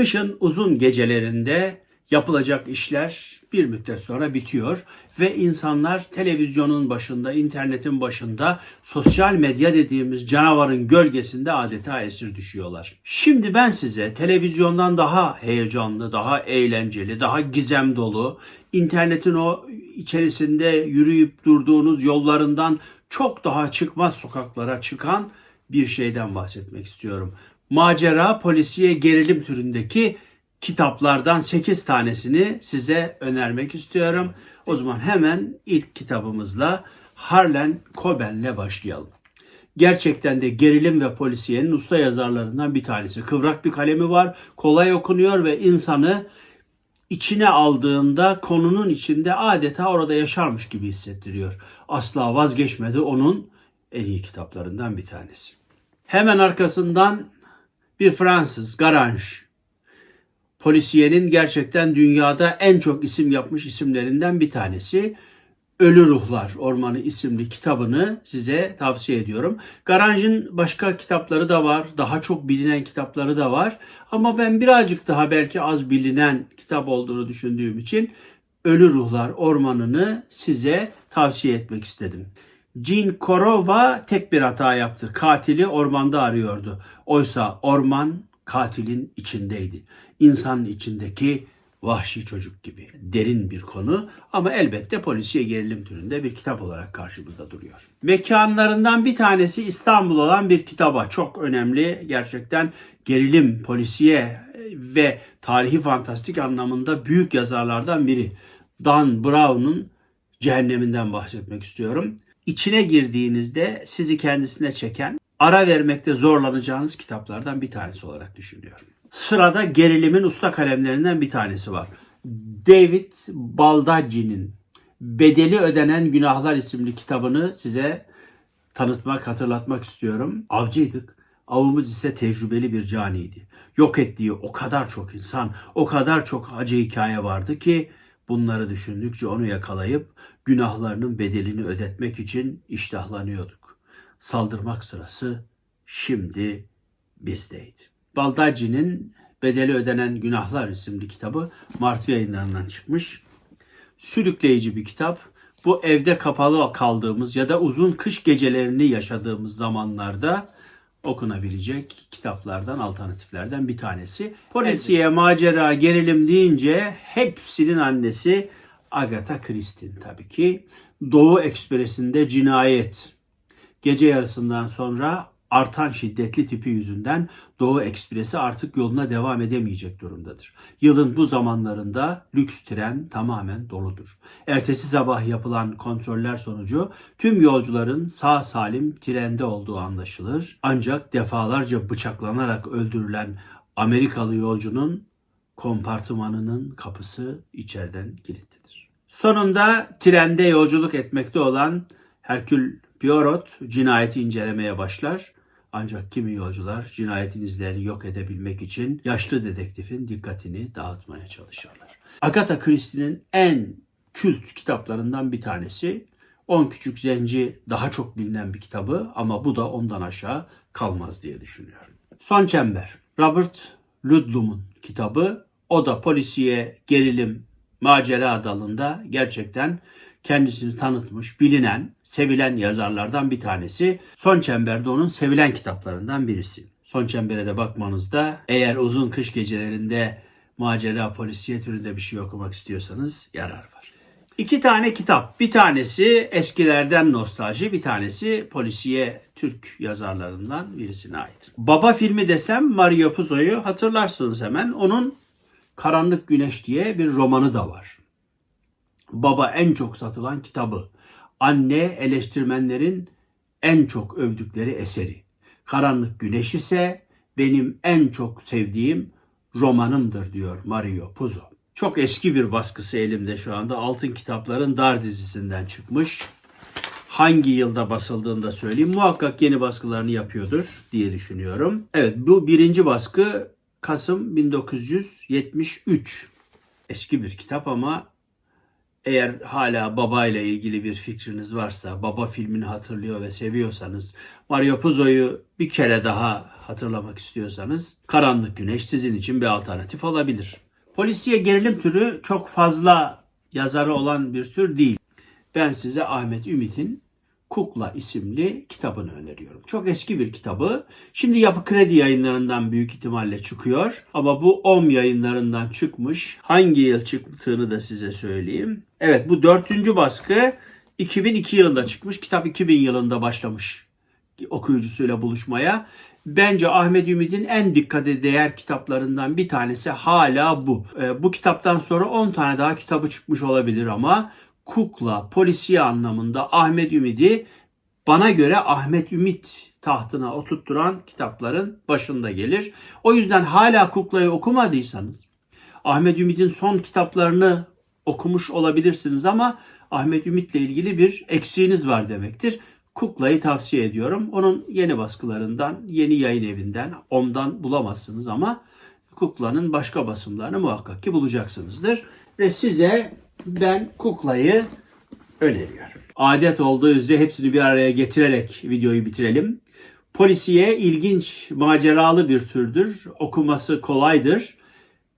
Kışın uzun gecelerinde yapılacak işler bir müddet sonra bitiyor ve insanlar televizyonun başında, internetin başında, sosyal medya dediğimiz canavarın gölgesinde adeta esir düşüyorlar. Şimdi ben size televizyondan daha heyecanlı, daha eğlenceli, daha gizem dolu, internetin o içerisinde yürüyüp durduğunuz yollarından çok daha çıkmaz sokaklara çıkan bir şeyden bahsetmek istiyorum. Macera, polisiye, gerilim türündeki kitaplardan 8 tanesini size önermek istiyorum. O zaman hemen ilk kitabımızla Harlan Coben'le başlayalım. Gerçekten de gerilim ve polisiyenin usta yazarlarından bir tanesi. Kıvrak bir kalemi var, kolay okunuyor ve insanı içine aldığında konunun içinde adeta orada yaşarmış gibi hissettiriyor. Asla vazgeçmedi onun en iyi kitaplarından bir tanesi. Hemen arkasından bir Fransız, Garange. Polisiyenin gerçekten dünyada en çok isim yapmış isimlerinden bir tanesi. Ölü Ruhlar Ormanı isimli kitabını size tavsiye ediyorum. Garange'ın başka kitapları da var. Daha çok bilinen kitapları da var. Ama ben birazcık daha belki az bilinen kitap olduğunu düşündüğüm için Ölü Ruhlar Ormanı'nı size tavsiye etmek istedim. Jean Korova tek bir hata yaptı. Katili ormanda arıyordu. Oysa orman katilin içindeydi. İnsanın içindeki vahşi çocuk gibi. Derin bir konu ama elbette polisiye gerilim türünde bir kitap olarak karşımızda duruyor. Mekanlarından bir tanesi İstanbul olan bir kitaba. Çok önemli gerçekten gerilim, polisiye ve tarihi fantastik anlamında büyük yazarlardan biri. Dan Brown'un Cehenneminden bahsetmek istiyorum. İçine girdiğinizde sizi kendisine çeken, ara vermekte zorlanacağınız kitaplardan bir tanesi olarak düşünüyorum. Sırada gerilimin usta kalemlerinden bir tanesi var. David Baldacci'nin Bedeli Ödenen Günahlar isimli kitabını size tanıtmak, hatırlatmak istiyorum. Avcıydık. Avımız ise tecrübeli bir caniydi. Yok ettiği o kadar çok insan, o kadar çok acı hikaye vardı ki bunları düşündükçe onu yakalayıp günahlarının bedelini ödetmek için iştahlanıyorduk. Saldırmak sırası şimdi bizdeydi. Baldacci'nin Bedeli Ödenen Günahlar isimli kitabı Mart yayınlarından çıkmış. Sürükleyici bir kitap. Bu evde kapalı kaldığımız ya da uzun kış gecelerini yaşadığımız zamanlarda okunabilecek kitaplardan, alternatiflerden bir tanesi. Polisiye, macera, gerilim deyince hepsinin annesi Agatha Christie'nin tabii ki. Doğu Ekspresi'nde cinayet. Gece yarısından sonra artan şiddetli tipi yüzünden Doğu Ekspresi artık yoluna devam edemeyecek durumdadır. Yılın bu zamanlarında lüks tren tamamen doludur. Ertesi sabah yapılan kontroller sonucu tüm yolcuların sağ salim trende olduğu anlaşılır. Ancak defalarca bıçaklanarak öldürülen Amerikalı yolcunun kompartımanının kapısı içeriden kilitlidir. Sonunda trende yolculuk etmekte olan Herkül Poirot cinayeti incelemeye başlar. Ancak kimi yolcular cinayetin izlerini yok edebilmek için yaşlı dedektifin dikkatini dağıtmaya çalışırlar. Agatha Christie'nin en kült kitaplarından bir tanesi. On Küçük Zenci daha çok bilinen bir kitabı ama bu da ondan aşağı kalmaz diye düşünüyorum. Son Çember. Robert Ludlum'un kitabı. O da polisiye, gerilim, macera dalında gerçekten kendisini tanıtmış, bilinen, sevilen yazarlardan bir tanesi. Son Çember'de onun sevilen kitaplarından birisi. Son Çember'e de bakmanızda eğer uzun kış gecelerinde macera, polisiye türünde bir şey okumak istiyorsanız yarar var. İki tane kitap. Bir tanesi eskilerden nostalji, bir tanesi polisiye Türk yazarlarından birisine ait. Baba filmi desem Mario Puzo'yu hatırlarsınız hemen. Onun Karanlık Güneş diye bir romanı da var. Baba en çok satılan kitabı. Anne eleştirmenlerin en çok övdükleri eseri. Karanlık Güneş ise benim en çok sevdiğim romanımdır diyor Mario Puzo. Çok eski bir baskısı elimde şu anda. Altın Kitapların Dar dizisinden çıkmış. Hangi yılda basıldığını da söyleyeyim. Muhakkak yeni baskılarını yapıyordur diye düşünüyorum. Evet bu birinci baskı Kasım 1973. Eski bir kitap ama Eğer hala baba ile ilgili bir fikriniz varsa, baba filmini hatırlıyor ve seviyorsanız, Mario Puzo'yu bir kere daha hatırlamak istiyorsanız, Karanlık Güneş sizin için bir alternatif olabilir. Polisiye gerilim türü çok fazla yazarı olan bir tür değil. Ben size Ahmet Ümit'in Kukla isimli kitabını öneriyorum. Çok eski bir kitabı. Şimdi Yapı Kredi yayınlarından büyük ihtimalle çıkıyor. Ama bu OM yayınlarından çıkmış. Hangi yıl çıktığını da size söyleyeyim. Evet bu dördüncü baskı 2002 yılında çıkmış. Kitap 2000 yılında başlamış okuyucusuyla buluşmaya. Bence Ahmet Ümit'in en dikkate değer kitaplarından bir tanesi hala bu. Ee, bu kitaptan sonra 10 tane daha kitabı çıkmış olabilir ama kukla, polisiye anlamında Ahmet Ümit'i bana göre Ahmet Ümit tahtına oturtturan kitapların başında gelir. O yüzden hala kuklayı okumadıysanız Ahmet Ümit'in son kitaplarını okumuş olabilirsiniz ama Ahmet Ümit'le ilgili bir eksiğiniz var demektir. Kukla'yı tavsiye ediyorum. Onun yeni baskılarından, yeni yayın evinden, OM'dan bulamazsınız ama Kukla'nın başka basımlarını muhakkak ki bulacaksınızdır. Ve size ben Kukla'yı öneriyorum. Adet olduğu üzere hepsini bir araya getirerek videoyu bitirelim. Polisiye ilginç, maceralı bir türdür. Okuması kolaydır.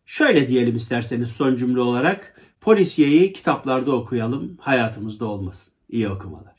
Şöyle diyelim isterseniz son cümle olarak. Polisiyeyi kitaplarda okuyalım, hayatımızda olmasın. İyi okumalar.